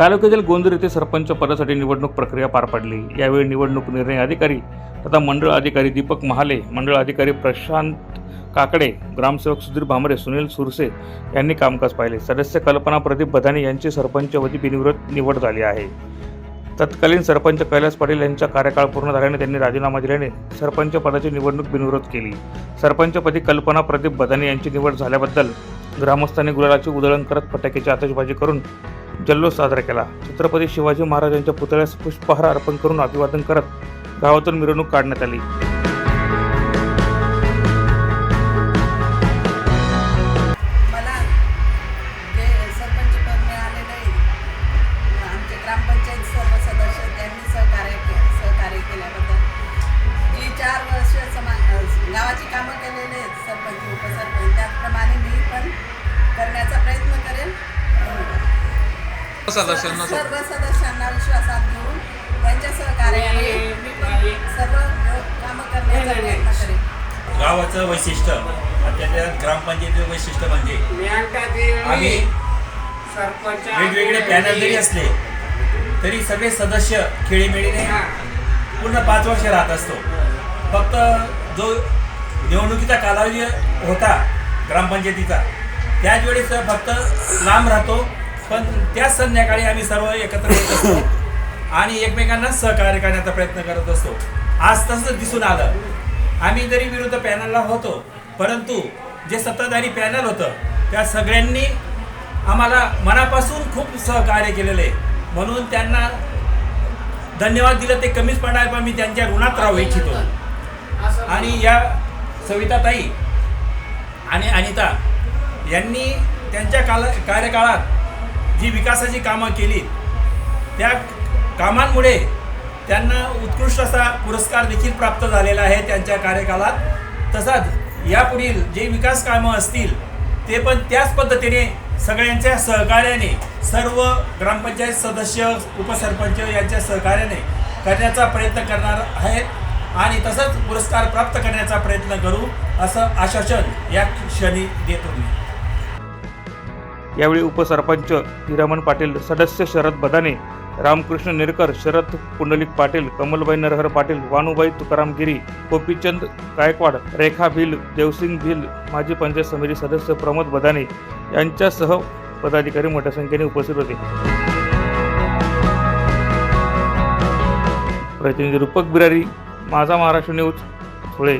तालुक्यातील गोंदूर येथे सरपंच पदासाठी निवडणूक प्रक्रिया पार पडली. यावेळी निवडणूक निर्णय अधिकारी तथा मंडळ अधिकारी दीपक महाले मंडळ अधिकारी प्रशांत काकडे ग्रामसेवक सुधीर भामरे सुनील सुरसे यांनी कामकाज पाहिले. सदस्य कल्पना प्रदीप बधाने यांची सरपंचवती बिनविरोध निवड झाली आहे. तत्कालीन सरपंच कैलास पाटील यांचा कार्यकाळ पूर्ण झाल्याने त्यांनी राजीनामा दिल्याने सरपंच पदाची निवडणूक बिनविरोध केली. सरपंचपदी कल्पना प्रदीप बदाने यांची निवड झाल्याबद्दल ग्रामस्थांनी गुलालाची उधळण करत फटाक्याची आतषबाजी करून जल्लोष साजरा केला. छत्रपती शिवाजी महाराजांच्या पुतळ्यास पुष्पहार अर्पण करून अभिवादन करत गावातून मिरवणूक काढण्यात आली. सदस्यांना सर्व सदस्यांना विश्वासात घेऊन त्यांच्या सहकार्याने मी पण सर्व कामं करण्याचा प्रयत्न करेन. गावाचं वैशिष्ट्य त्याच्या ग्रामपंचायतीचं वैशिष्ट्य म्हणजे आम्ही वेगवेगळे पॅनल जरी असले तरी सगळे सदस्य खेळीमेळीने पूर्ण पाच वर्ष राहत असतो. फक्त जो निवडणुकीचा कालावधी होता ग्रामपंचायतीचा त्याच वेळेस फक्त लांब राहतो पण त्याच संध्याकाळी आम्ही सर्व एकत्र येत असतो. आणि एकमेकांना सहकार्य करण्याचा प्रयत्न करत असतो. आज तसं दिसून आलं. आम्ही जरी विरुद्ध पॅनलला होतो परंतु जे सत्ताधारी पॅनल होतं त्या सगळ्यांनी आम्हाला मनापासून खूप सहकार्य केलेलं. आहे म्हणून त्यांना धन्यवाद दिलं ते कमीच पडणार पण मी त्यांच्या ऋणात राहू इच्छितो. आणि या सविताताई आणि अनिता यांनी त्यांच्या काल कार्यकाळात जी विकासाची कामं केली त्या कामांमुळे त्यांना उत्कृष्ट असा पुरस्कार देखील प्राप्त झालेला आहे त्यांच्या कार्यकाळात. तसाच यापुढील जे विकास कामं असतील ते पण त्याच पद्धतीने सगळ्यांच्या सहकार्याने सर्व ग्रामपंचायत सदस्य उपसरपंच यांच्या सहकार्याने करण्याचा प्रयत्न करणार आहेत आणि तसंच पुरस्कार प्राप्त करण्याचा प्रयत्न करू असं आश्वासन या क्षणी देतो मी. यावेळी उपसरपंच हिरामन पाटील सदस्य शरद बदाने रामकृष्ण नेरकर शरद पुंडलिक पाटील कमलबाई नरहर पाटील वानुबाई तुकाराम गिरी गोपीचंद गायकवाड रेखा भिल देवसिंग भिल माजी पंचायत समिती सदस्य प्रमोद बदाने यांच्यासह पदाधिकारी मोठ्या संख्येने उपस्थित होते. प्रतिनिधी रूपक बिरारी माझा महाराष्ट्र न्यूज धुळे.